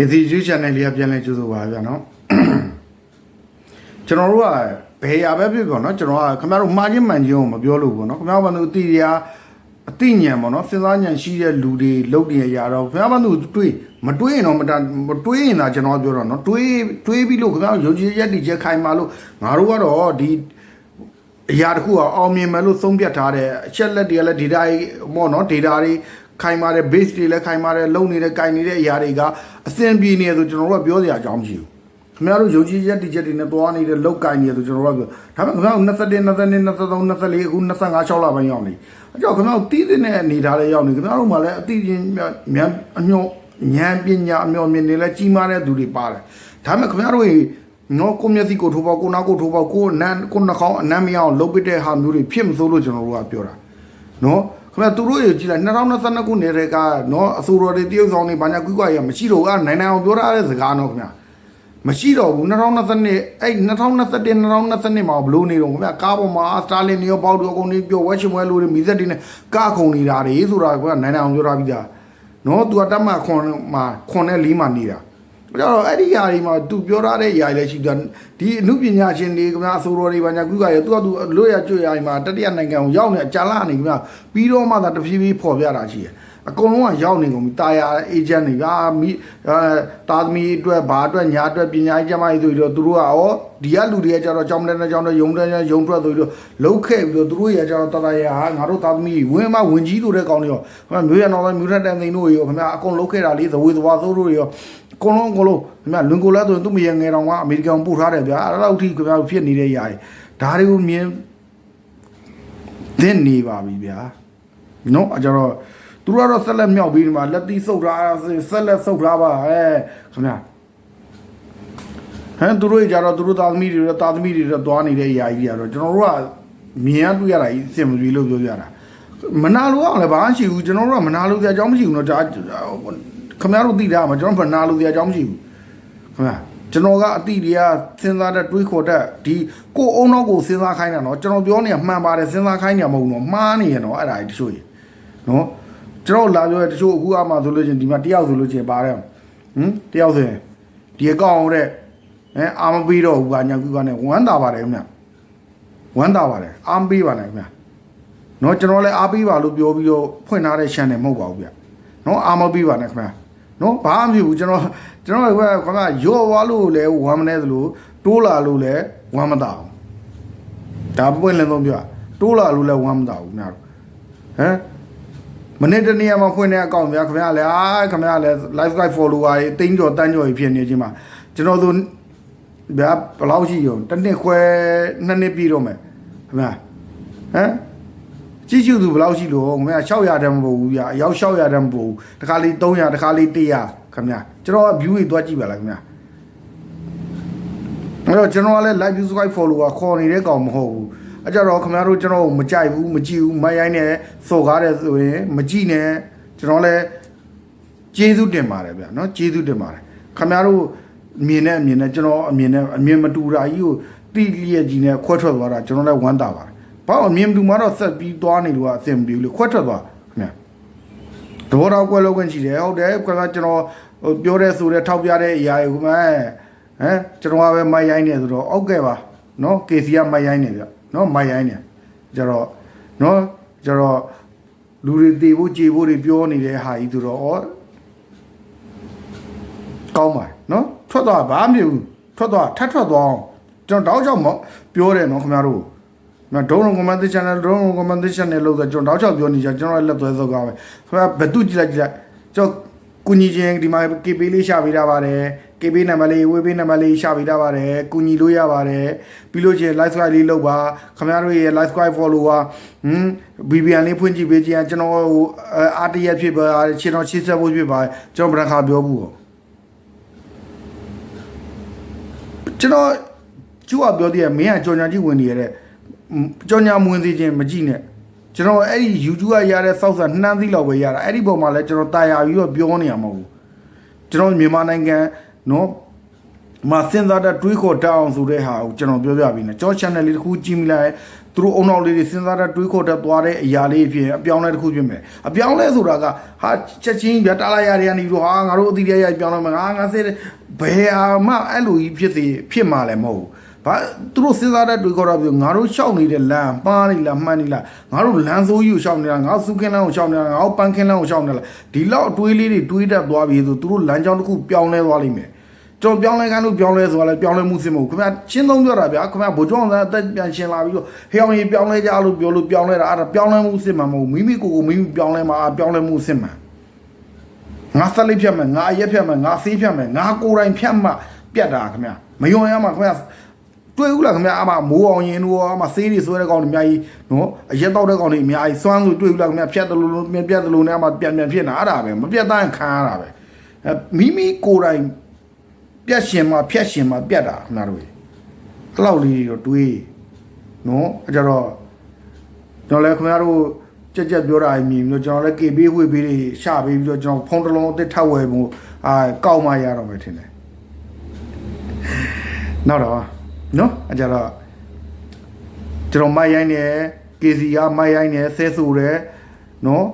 KCG channel လေးကပြန်လဲကြိုးဆိုပါဗျာနော်ကျွန်တော်တို့ကဘယ်ရာပဲဖြစ်ပေါ့နော်ကျွန်တော်ကခင်ဗျားတို့မှားချင်းမှန်ချင်းကိုမပြောလို့ပေါ့နော်ခင်ဗျားဘာလို့အတိရအတိညာပေါ့နော်စဉ်းစားဉာဏ်ရှိတဲ့လူတွေလုပ်နေရတော့ခင်ဗျားဘာလို့တွေးမတွေးရင်တော့မတမတွေးရင်သာကျွန်တော်ပြောတော့နော်တွေးတွေးပြီးလို့ခင်ဗျားတို့ယုံကြည်ရက်တည်ချက်ခိုင်မာလို့ငါတို့ကတော့ဒီအရာတစ်ခုကအောင်မြင်မယ်လို့သုံးပြတ်ထားတဲ့အချက်လက်တွေကလည်း data တွေပေါ့နော် data တွေ ခိုင်မာတဲ့ base တွေလည်းခိုင်မာတဲ့လုံနေတဲ့ကင်နေတဲ့အရာတွေကအဆင်ပြေနေတယ်ဆိုကျွန်တော်တို့ကပြောစရာအကြောင်းမရှိဘူးခင်ဗျားတို့ယုံကြည်ရက်တည်ချက်တွေနဲ့သွားနေတဲ့လောက်ကင်နေတယ်ဆိုကျွန်တော်တို့ကပြောဒါပေမဲ့ခင်ဗျားတို့21 22 23 24အခု25 6လပိုင်းရောက်နေအကြောင်းခင်ဗျားတို့တီးတဲ့အနေထားလေးရောက်နေခင်ဗျားတို့မှလည်းအတိအကျမြန်အညောဉာဏ်ပညာအမျော်မြင်နေလဲကြီးမားတဲ့သူတွေပါတယ်ဒါပေမဲ့ခင်ဗျားတို့နော်ကိုမျက်စိကိုထိုးပေါက်ကိုနားကိုထိုးပေါက်ကိုနန်းကိုနှာခေါင်းအနမ်းမရအောင်လုပ်ပစ်တဲ့ဟာမျိုးတွေဖြစ်မစိုးလို့ကျွန်တော်တို့ကပြောတာနော် ခင်ဗျာသူတို့ရေကြည့်လိုက်2022ခုနှစ်တည်းကနော်အစိုးရတွေတရုတ်ဆောင်တွေဘာညာကွိကွာရမရှိတော့ကနိုင်နိုင်အောင်ပြောထားတဲ့စကားနော်ခင်ဗျာမရှိတော့ဘူး2022အဲ့2021 2022မှာဘလို့နေတော့ခင်ဗျာကားပေါ်မှာစတာလင်နေရောပေါက်တော့အကုန်နေပြောဝက်ချင်ဝဲလို့မီဇက်တွေနဲ့ကခုံနေတာတွေဆိုတာကနိုင်နိုင်အောင်ပြောထားပြီးသားနော်သူကတတ်မှခွန်မှာခွန်နဲ့လီးမှာနေတာ ကြတော့အဲ့ဒီຢာတွေမှာသူပြောထားတဲ့ຢာတွေလည်းရှိတယ်ဒီအမှုပညာရှင်တွေခင်ဗျာအစိုးရတွေဘာညာကွိကွာရသူကသူလွတ်ရကျွတ်ရမှာတတိယနိုင်ငံကိုရောက်နေအကြလာနေခင်ဗျာပြီးတော့မှသာတဖြည်းဖြည်းဖော်ပြတာရှိတယ်အကုန်လုံးကရောက်နေကုန်ပြီတာယာအေဂျင့်တွေကမိအဲတာသမီအတွက်ဘာအတွက်ညာအတွက်ပညာရေးကျမကြီးဆိုပြီးတော့သူတို့ကဩဒီကလူတွေကကြတော့ကြောင်းတဲ့နဲ့ကြောင်းတဲ့ယုံတဲ့နဲ့ယုံထွက်ဆိုပြီးတော့လှုပ်ခဲ့ပြီးတော့သူတို့ရကြတော့တတရာဟာငါတို့တာသမီဝင်းမဝင်ကြီးဆိုတဲ့ကောင်တွေရောခင်ဗျာမျိုးရတော်မျိုးထက်တန်သိန်းတို့ရောခင်ဗျာအကုန်လှုပ်ခဲ့တာလေးသဝေသဝါသိုးတို့ရော အကုန်လုံးအကုန်လုံးခင်ဗျာလွန်ကိုလာဆိုရင်သူ့မရငယ်တော်ကအမေရိကန်ပို့ထားတယ်ဗျာအဲ့လောက်ထိခင်ဗျာဖြစ်နေတဲ့ຢာတွေဒါတွေကိုမြင်သင်နေပါပြီဗျာနော်အကြတော့သူတို့ကတော့ဆက်လက်မြောက်ပြီးဒီမှာလက်သီးဆုပ်ထားဆက်လက်ဆုပ်ထားပါအဲခင်ဗျာဟမ်သူတို့ကြတော့သူတို့သားသမီးတွေတော့သားသမီးတွေတော့သွားနေတဲ့ຢာကြီးတွေကတော့ကျွန်တော်တို့ကမြင်ရတွေ့ရတာကြီးအဆင်မပြေလို့ပြောပြတာမနာလို့အောင်လည်းဘာမှရှိဘူးကျွန်တော်တို့ကမနာလို့ကြာအကြောင်းမရှိဘူးเนาะဒါ ခင်ဗျားတို့သိတာမှာကျွန်တော်ဘယ်နာလို့ရအကြောင်းမရှိဘူးခင်ဗျာကျွန်တော်ကအတိတရားစဉ်းစားတဲ့တွေးခေါ်တဲ့ဒီကိုအုံတော့ကိုစဉ်းစားခိုင်းတာနော်ကျွန်တော်ပြောနေတာမှန်ပါတယ်စဉ်းစားခိုင်းနေတာမဟုတ်နော်မှားနေရနော်အဲ့ဒါတချို့ရေနော်ကျွန်တော်လာပြောရတချို့အခုအမှဆိုလို့ချင်းဒီမှာတယောက်ဆိုလို့ချင်းပါတယ်ဟင်တယောက်ဆိုရင်ဒီအကောင်တဲ့အဲအာမပေးတော့ဘူးကညာကူကနဲ့ဝမ်းတာပါတယ်ခင်ဗျဝမ်းတာပါတယ်အာမပေးပါနဲ့ခင်ဗျနော်ကျွန်တော်လည်းအားပေးပါလို့ပြောပြီးတော့ဖွင့်ထားတဲ့ channel မဟုတ်ပါဘူးဗျနော်အာမပေးပါနဲ့ခင်ဗျ နော်ဘာမှမဖြစ်ဘူးကျွန်တော်ကျွန်တော်ကခမရော့သွားလို့လည်းဝမ်းမနေသလိုတိုးလာလို့လည်းဝမ်းမတာဘူးဒါပွင့်လင်းဆုံးပြောတိုးလာလို့လည်းဝမ်းမတာဘူးများတော့ဟမ်မနေ့တနေ့မှာဖွင့်တဲ့အကောင့်များခင်ဗျားလည်းအာခင်ဗျားလည်း live guide follower တွေတင်းကြော်တန်းကြော်ကြီးဖြစ်နေချင်းမှာကျွန်တော်တို့ဗျာဘယ်လောက်ရှိရောတစ်နှစ်ခွဲနှစ်နှစ်ပြည့်တော့မယ်ခင်ဗျာဟမ် ကြည့်ရှုသူဘယ်လောက်ရှိလို့ခင်ဗျာ600တန်းမပို့ဘူးဗျာအယောက်600တန်းမပို့ဘူးတခါလေး300တခါလေး100ခင်ဗျာကျွန်တော်က view တွေတွားကြည့်ပါလားခင်ဗျာအဲ့တော့ကျွန်တော်ကလည်း live view subscribe follower ခေါ်နေတဲ့ကောင်မဟုတ်ဘူးအကြတော့ခင်ဗျားတို့ကျွန်တော်ကိုမကြိုက်ဘူးမကြည့်ဘူးမရိုင်းနဲ့စော်ကားတယ်ဆိုရင်မကြည့်နဲ့ကျွန်တော်လည်းကျေးဇူးတင်ပါတယ်ဗျာနော်ကျေးဇူးတင်ပါတယ်ခင်ဗျားတို့မြင်တဲ့အမြင်နဲ့ကျွန်တော်အမြင်နဲ့အမြင်မတူတာကြီးကိုတိလျက်ကြီးနဲ့ခွဲထွက်သွားတာကျွန်တော်လည်းဝမ်းသာပါတယ် ဘာလို့အမြင်မတူမှတော့ဆက်ပြီးသွားနေလို့ကအဆင်မပြေဘူးလေခွဲထွက်သွားခင်ဗျာသဘောတော့ကွဲလို့ခွင့်ရှိတယ်ဟုတ်တယ်ခွဲကကျွန်တော်ဟိုပြောတဲ့ဆိုတဲ့ထောက်ပြတဲ့အရာတွေခုမှဟမ်ကျွန်တော်ကပဲမိုက်ရိုင်းနေဆိုတော့ဟုတ်ကဲ့ပါနော် KC ကမိုက်ရိုင်းနေဗျနော်မိုက်ရိုင်းနေကြတော့နော်ကြတော့လူတွေတေဖို့ကြေဖို့တွေပြောနေတဲ့ဟာကြီးဆိုတော့ဩကောင်းပါနော်ထွက်သွားဘာမှမဖြစ်ဘူးထွက်သွားထပ်ထွက်သွားအောင်ကျွန်တော်တောက်ချောက်မပြောတယ်နော်ခင်ဗျားတို့ မဒုံလုံး comment channel ဒုံလုံး comment channel လို့ဆိုကျွန်တော်တောက်ချောက်ပြောနေကြကျွန်တော်လည်းလက်သွဲစောကားပဲခင်ဗျာဘယ်သူကြည့်လိုက်ကြည့်လိုက်ကျွန်တော်ကုညီချင်းဒီမှာ KP လေးရှာပေးတာပါတယ် KB နံပါတ်လေးဝေးပေးနံပါတ်လေးရှာပေးတာပါတယ်ကုညီလို့ရပါတယ်ပြီးလို့ချင်း live scribe လေးလုပ်ပါခင်ဗျားတို့ရဲ့ live scribe follower ဟမ် BBN လေးဖွင့်ကြည့်ပေးခြင်းကျွန်တော်ဟို RTF ဖြစ်ပါကျွန်တော်ရှင်းဆက်ဖို့ဖြစ်ပါကျွန်တော်ဗရခါပြောဘူးဟောကျွန်တော်ကျူကပြောသေးတယ်မင်းကကြော်ညာကြီးဝင်နေရတဲ့ ကြော်ညာမဝင်သေးခြင်းမကြည့်နဲ့ကျွန်တော်အဲ့ဒီ YouTube ကရတဲ့စောက်စာနှမ်းသီးလောက်ပဲရတာအဲ့ဒီပုံမှာလဲကျွန်တော်တာယာပြီးတော့ပြောနေရမှာမဟုတ်ဘူးကျွန်တော်မြန်မာနိုင်ငံနော်မစင်သားတဲ့တွေးခေါ်တတ်အောင်ဆိုတဲ့ဟာကိုကျွန်တော်ပြောပြပြီးနေကြော channel လေးတစ်ခုကြည့်မိလိုက်သူတို့အုံနောက်လေးတွေစဉ်းစားတဲ့တွေးခေါ်တဲ့သွားတဲ့အရာလေးဖြစ်ရင်အပြောင်းလဲတစ်ခုဖြစ်မယ်အပြောင်းလဲဆိုတာကဟာချက်ချင်းပြတားလိုက်ရတဲ့ကနေပြီးတော့ဟာငါတို့အတိအကျပြောင်းလဲမယ်ငါငါစေဘယ်ဟာမှအဲ့လိုကြီးဖြစ်စီဖြစ်မှာလည်းမဟုတ်ဘူး ဘာသူတို့စဉ်းစားတဲ့တွေးခေါ်တာပြောငါတို့ရှောက်နေတဲ့လမ်းပါးနေလားမှန်နေလားငါတို့လမ်းဆိုးကြီးကိုရှောက်နေတာငါစုခင်းလမ်းကိုရှောက်နေတာငါတို့ပန်းခင်းလမ်းကိုရှောက်နေတာဒီလောက်အတွေးလေးတွေတွေးတတ်သွားပြီဆိုသူတို့လမ်းကြောင်းတစ်ခုပြောင်းလဲသွားလိမ့်မယ်ကျွန်တော်ပြောင်းလဲခိုင်းလို့ပြောင်းလဲဆိုတာလဲပြောင်းလဲမှုစစ်မဟုတ်ဘူးခင်ဗျာရှင်းသုံးပြောတာဗျာခင်ဗျာဗိုလ်ချုပ်အောင်အသက်ပြန်ရှင်းလာပြီးတော့ဟေးအောင်ကြီးပြောင်းလဲကြလို့ပြောလို့ပြောင်းလဲတာအဲ့ဒါပြောင်းလဲမှုစစ်မှမဟုတ်ဘူးမိမိကိုယ်ကိုမိမိပြောင်းလဲမှာပြောင်းလဲမှုစစ်မှငါဆက်လေးဖြတ်မယ်ငါအရက်ဖြတ်မယ်ငါဆေးဖြတ်မယ်ငါကိုယ်တိုင်ဖြတ်မှပြတ်တာခင်ဗျာမယုံရမှာခင်ဗျာ တွေ့ဦးလားခင်ဗျာအမမိုးအောင်ရင်တို့အမဆေးတွေဆွဲတဲ့ကောင်တွေအများကြီးနော်အရက်တောက်တဲ့ကောင်တွေအများကြီးစွမ်းဆိုတွေ့ဦးလားခင်ဗျာဖြတ်တယ်လို့လို့ပြတ်တယ်လို့နဲ့အမပြန်ပြန်ဖြစ်နေတာအဲ့ဒါပဲမပြတ်တိုင်းခံရတာပဲအဲမိမိကိုယ်တိုင်ပြက်ရှင်မှာဖြက်ရှင်မှာပြက်တာခင်ဗျားတို့အဲ့လောက်လေးတော့တွေးနော်အဲ့ကြတော့ကျွန်တော်လည်းခင်ဗျားတို့ကြက်ကြက်ပြောတာမြင်ပြီးတော့ကျွန်တော်လည်းကေပေးဝှေ့ပေးတွေရှာပေးပြီးတော့ကျွန်တော်ဖုန်းတစ်လုံးအသစ်ထပ်ဝယ်ဖို့အာကောက်မှရတော့မယ်ထင်တယ်နောက်တော့ နော်အဲ့ကြတော့ကျွန်တော်မိုက်ရိုင်းနေ KC ကမိုက်ရိုင်းနေဆဲဆူတယ်နော်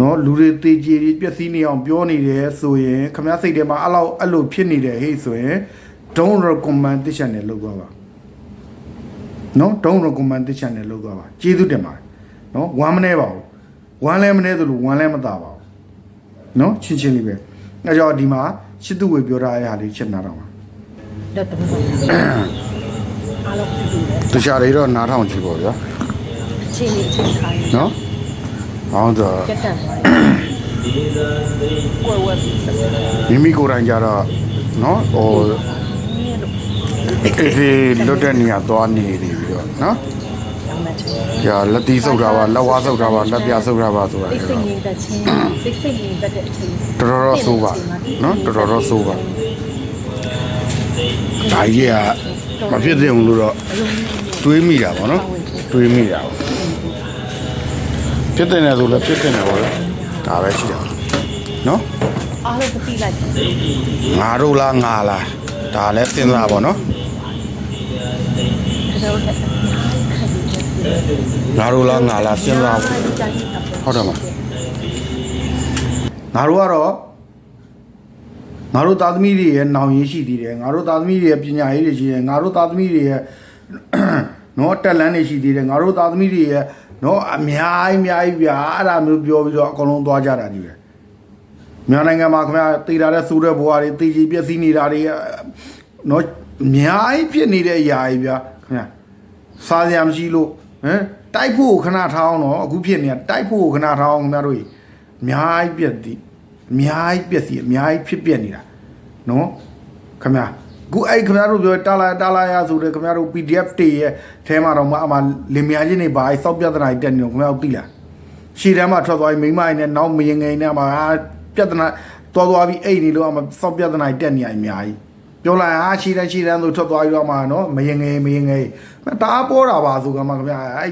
နော်လူတွေတေကြီးတွေပြက်စီးနေအောင်ပြောနေတယ်ဆိုရင်ခမရစိတ်ထဲမှာအဲ့လောက်အဲ့လိုဖြစ်နေတယ်ဟေ့ဆိုရင် don't recommend this channel လောက်သွားပါနော် don't recommend this channel လောက်သွားပါကျေးဇူးတင်ပါတယ်နော်ဝမ်းမနေပါဘူးဝမ်းလဲမနေသလိုဝမ်းလဲမသာပါဘူးနော်ချင်းချင်းလေးပဲအဲကြောင့်ဒီမှာရှစ်သူဝေပြောထားတဲ့ဟာလေးချက်နာတော့ပါ တော့တော့အားလုံးတူတူပဲတခြားတွေတော့နားထောင်ကြည့်ပါဗျာအချင်းလေးချင်းခိုင်းနော်ဟောင်းတော့ကျက်တန်သွားတယ်ကွယ်ဝက်ပြီးစက်မိမိကိုယ်တိုင်ကြတော့နော်ဟိုအေးအေးလွတ်တဲ့နေရာသွားနေနေပြီးတော့နော်အမှတ်ချင်။ကြာလက်တီးဆုပ်တာပါလက်ဝါးဆုပ်တာပါလက်ပြဆုပ်တာပါဆိုတာသိကျစိတ်တော့ငြိမ်သက်ခြင်းသိစိတ်ငြိမ်သက်တဲ့အချိန်တော်တော်တော့ဆိုးပါနော်တော်တော်တော့ဆိုးပါ ဒါကြီးကမဖြစ်သင့်ဘူးလို့တော့တွေးမိတာပေါ့နော်တွေးမိတာပေါ့ဖြစ်တဲ့နေဆိုလည်းဖြစ်တဲ့နေပါလေဒါပဲရှိတာနော်အားလုံးသိလိုက်တယ်ငါတို့လားငါလားဒါလည်းစဉ်းစားပါနော်ကျွန်တော်တို့ငါတို့လားငါလားစဉ်းစားပါဟုတ်တယ်မငါတို့ကတော့ ငါတို့သားသမီးတွေရဲ့နောင်ရင်းရှိသေးတယ်ငါတို့သားသမီးတွေရဲ့ပညာရေးတွေရှိတယ်ငါတို့သားသမီးတွေရဲ့နော်တက်လန်းတွေရှိသေးတယ်ငါတို့သားသမီးတွေရဲ့နော်အများကြီးအများကြီးဗျာအဲ့ဒါမျိုးပြောပြီးတော့အကုန်လုံးသွားကြတာကြီးပဲမြန်မာနိုင်ငံမှာခင်ဗျာတည်တာတဲ့စိုးတဲ့ဘဝတွေတည်ကြည်ပြည့်စည်နေတာတွေနော်အများကြီးဖြစ်နေတဲ့အရာကြီးဗျာခင်ဗျာစားစရာမရှိလို့ဟမ်တိုက်ဖို့ခဏထားအောင်တော့အခုဖြစ်နေတာတိုက်ဖို့ခဏထားအောင်ခင်ဗျာတို့ကြီးအများကြီးပြက်သည် အများကြီးပြက်စီအများကြီးဖြစ်ပြက်နေတာနော်ခမခုအဲ့ခမတို့ပြောတာလာတာလာရဆိုတဲ့ခမတို့ PDF တွေရဲ့အဲမှာတော့မအမလင်မယားချင်းတွေဘာစောက်ပြဿနာတွေတက်နေတော့ခမတို့သိလားရှည်တန်းမှာထွက်သွားပြီးမိန်းမကြီးနဲ့နောက်မရင်ငယ်နဲ့မှာပြဿနာတော်သွားပြီးအိတ်နေလို့အမစောက်ပြဿနာတွေတက်နေရအများကြီးပြောလိုက်ဟာရှည်တန်းရှည်တန်းဆိုထွက်သွားပြီးတော့မှနော်မရင်ငယ်မရင်ငယ်တအားပေါ်တာပါဆိုကမှခမအဲ့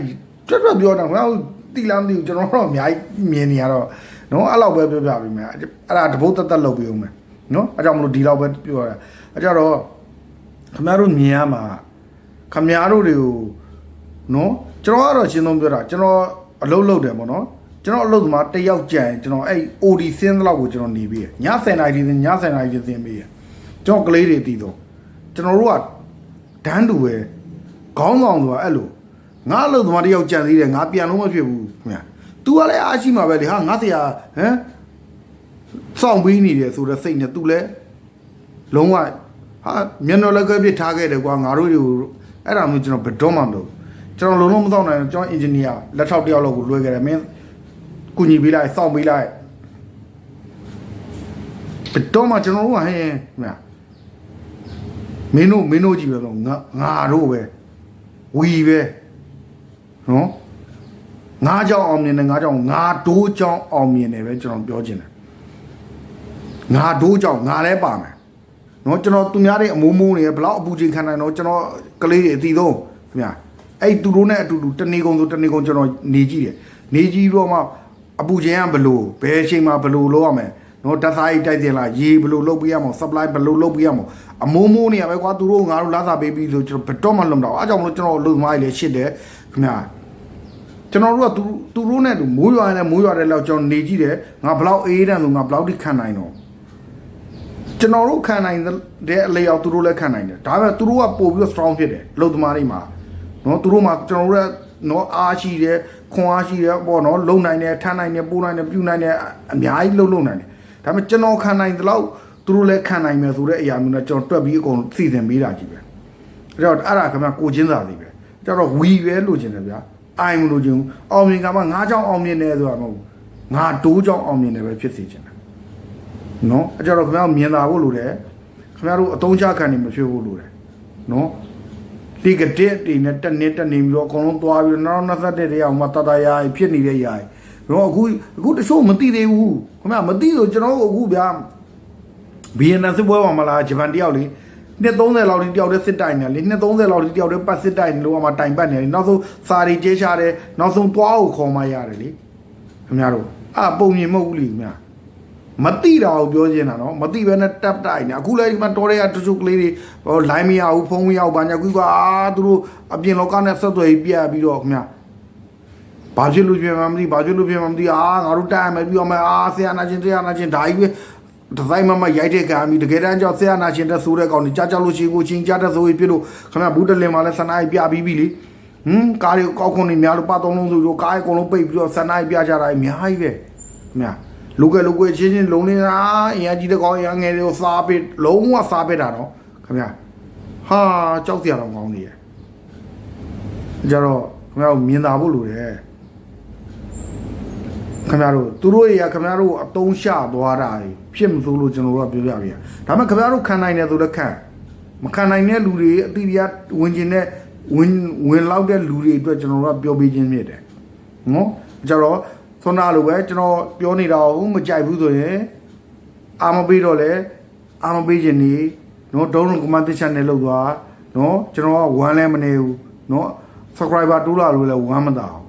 တွတ်တွတ်ပြောတာခမတို့တိလားမသိဘူးကျွန်တော်တော့အများကြီးမြင်နေရတော့ နော်အဲ့လောက်ပဲပြောပြပေးမယ်အဲ့ဒါတပုတ်တက်တက်လုပ်ပေးဦးမယ်နော်အဲ့ကြောင့်မလို့ဒီလောက်ပဲပြောရတာအဲ့ကြတော့ခမရတို့မြင်ရမှာခမရတို့တွေကိုနော်ကျွန်တော်ကတော့ရှင်းသုံးပြောတာကျွန်တော်အလုပ်လုပ်တယ်ပေါ့နော်ကျွန်တော်အလုပ်သမားတစ်ယောက်ကြံကျွန်တော်အဲ့ OD စင်းသလောက်ကိုကျွန်တော်နေပြီးရည10နာရီတင်ည10နာရီတင်ပြီးရကျွန်တော်ကလေးတွေတည်တော့ကျွန်တော်တို့ကဒန်းတူပဲခေါင်းဆောင်ဆိုတာအဲ့လိုငါအလုပ်သမားတစ်ယောက်ကြံသေးတယ်ငါပြန်လို့မဖြစ်ဘူးခင်ဗျာ तू ကလည်းအားရှိမှာပဲလေဟာငါဆရာဟမ်စောင့်ပြီးနေတယ်ဆိုတော့စိတ်နဲ့ तू လည်းလုံးဝဟာမျက်နှာလက်ကပြစ်ထားခဲ့တယ်ကွာငါတို့တွေကိုအဲ့ဒါမျိုးကျွန်တော်ဘယ်တော့မှမလုပ်ကျွန်တော်လုံးလုံးမစောင့်နိုင်ဘူးကျွန်တော်အင်ဂျင်နီယာလက်ထောက်တယောက်လောက်ကိုလွှဲခဲ့တယ်မင်းကုညီပေးလိုက်စောင့်ပေးလိုက်ဘယ်တော့မှကျွန်တော်တို့ကဟဲ့မြတ်မင်းတို့မင်းတို့ကြည့်ပဲတော့ငါငါတို့ပဲဝီပဲနော် ငါးကြောင်အောင်မြင်တယ်ငါးကြောင်ငါဒိုးကြောင်အောင်မြင်တယ်ပဲကျွန်တော်ပြောချင်တယ်ငါဒိုးကြောင်ငါလည်းပါမယ်နော်ကျွန်တော်သူများတွေအမိုးမိုးနေဘလောက်အပူချိန်ခံနိုင်တော့ကျွန်တော်ကလေးတွေအတီသုံးခင်ဗျာအဲ့သူတို့နဲ့အတူတူတနေကုန်ဆိုတနေကုန်ကျွန်တော်နေကြည့်တယ်နေကြည့်တော့မှအပူချိန်ကဘလို့ဘယ်အချိန်မှာဘလို့လောက်ရမယ်နော်ဓာတ်စားရေးတိုက်တင်လာရေဘယ်လိုလုပ်ပေးရမလဲ supply ဘယ်လိုလုပ်ပေးရမလဲအမိုးမိုးနေရပဲကွာသူတို့ငါတို့လာစားပေးပြီးလို့ကျွန်တော်ဘယ်တော့မှလုံတော့အားကြောင့်မလို့ကျွန်တော်လုံသမားကြီးလည်းရှစ်တယ်ခင်ဗျာ ကျွန်တော်တို့ကသူသူတို့နဲ့တူမိုးရွာနဲ့မိုးရွာတဲ့လောက်ကျွန်တော်နေကြည့်တယ်ငါဘလောက်အေးတယ်လို့ငါဘလောက်ထိခံနိုင်တော့ကျွန်တော်တို့ခံနိုင်တဲ့အလေရောက်သူတို့လည်းခံနိုင်တယ်ဒါပေမဲ့သူတို့ကပို့ပြီးတော့ strong ဖြစ်တယ်လုံသမားတွေမှာနော်သူတို့မှာကျွန်တော်တို့ကနော်အားရှိတယ်ခွန်အားရှိတယ်ပေါ့နော်လုံနိုင်တယ်ထမ်းနိုင်တယ်ပို့နိုင်တယ်ပြူနိုင်တယ်အများကြီးလုံလုံနိုင်တယ်ဒါပေမဲ့ကျွန်တော်ခံနိုင်တဲ့လောက်သူတို့လည်းခံနိုင်မယ်ဆိုတဲ့အရာမျိုးနဲ့ကျွန်တော်တွက်ပြီးအကုန်စီစဉ်ပေးတာကြီးပဲအဲ့တော့အဲ့ဒါခင်ဗျကိုချင်းစာလေးပဲကျတော့ဝီပဲလို့ချင်တယ်ဗျာ အိုင်မလို့ချင်ဘူးအောင်မြင်ကမှငါးချောင်းအောင်မြင်တယ်ဆိုတာမဟုတ်ဘူးငါတိုးချောင်းအောင်မြင်တယ်ပဲဖြစ်စေချင်တယ်နော်အဲ့ကြတော့ခင်ဗျားမြင်တာဖို့လိုတယ်ခင်ဗျားတို့အတုံးချခံနေမဖြစ်ဖို့လိုတယ်နော်ဒီကတဲ့ဒီနဲ့တက်နေတက်နေပြီးတော့အကုန်လုံးသွားပြီးတော့နောက်နောက်တဲ့တရားမှတတရာဖြစ်နေတဲ့ຢာနော်အခုအခုတချို့မသိသေးဘူးခင်ဗျားမသိလို့ကျွန်တော်တို့အခုဗျာဘီယန်နစစ်ပွဲပါမလားဂျပန်တယောက်လေ နှစ်30လောက်ထိတယောက်တည်းစစ်တိုင်နေလေနှစ်30လောက်ထိတယောက်တည်းပတ်စစ်တိုင်လို့မှတိုင်ပတ်နေလေနောက်ဆုံးစာရီကျေးချတယ်နောက်ဆုံးသွားကိုခေါ်မှရတယ်လေခင်ဗျားတို့အပုံမြင်မဟုတ်ဘူးလေခင်ဗျာမတိတာကိုပြောချင်တာနော်မတိဘဲနဲ့တပ်တိုင်နေအခုလည်းဒီမှာတော်တဲ့တချို့ကလေးတွေဟိုလိုင်းမရဘူးဖုန်းမရဘူးဘာညာကွီကအာသူတို့အပြင်လောကနဲ့ဆက်သွယ်ပြီးပြတ်ပြီးတော့ခင်ဗျာဘာဖြစ်လို့ပြန်မှမသိဘာဖြစ်လို့ပြန်မှမသိအာငါတို့တိုက်ရမယ်ပြီးတော့မယ်အာဆရာနာချင်းဆရာနာချင်းဒါကြီးပဲ ဒီဇိုင်းမမရိုက်တဲ့ကံပြီးတကယ်တမ်းကျဆရာနာချင်းတက်ဆိုတဲ့ကောင်ကြီးကြားကြလို့ရှိကိုချင်းကြားတဲ့ဆိုပြီးပြလို့ခင်ဗျာဘူးတလင်မှာလည်းစနားပြပြီးပြီလေဟမ်ကားတွေကောက်ခွန်နေများလို့ပတ်သုံးလုံးဆိုရောကားအကုန်လုံးပိတ်ပြီးတော့စနားပြကြတာအများကြီးပဲခင်ဗျာလူကလူကချင်းချင်းလုံးနေတာအင်အားကြီးတဲ့ကောင်အင်အားငယ်တွေကိုစားပေးလုံးဝစားပေးတာတော့ခင်ဗျာဟာကြောက်စရာတော့ကောင်းနေရဲ့ကြတော့ခင်ဗျားတို့မြင်သာဖို့လိုတယ် ခင်ဗျားတို့သူတို့တွေကခင်ဗျားတို့အတုံးရှသွားတာတွေဖြစ်မစိုးလို့ကျွန်တော်တို့ကပြောပြပြရဒါပေမဲ့ခင်ဗျားတို့ခံနိုင်တယ်ဆိုလည်းခံမခံနိုင်တဲ့လူတွေအတိအကျဝင်ကျင်တဲ့ဝင်ဝင်လောက်တဲ့လူတွေအတွက်ကျွန်တော်တို့ကပြောပြခြင်းဖြစ်တယ်နော်ကြတော့ဆွမ်းနာလိုပဲကျွန်တော်ပြောနေတာဟုတ်မကြိုက်ဘူးဆိုရင်အာမပေးတော့လေအာမပေးခြင်းနေနော်ဒုံးလုံးကမန်တစ်ချန်နယ်လောက်သွားနော်ကျွန်တော်ကဝမ်းလဲမနေဘူးနော် subscriber တိုးလာလို့လဲဝမ်းမသာဘူး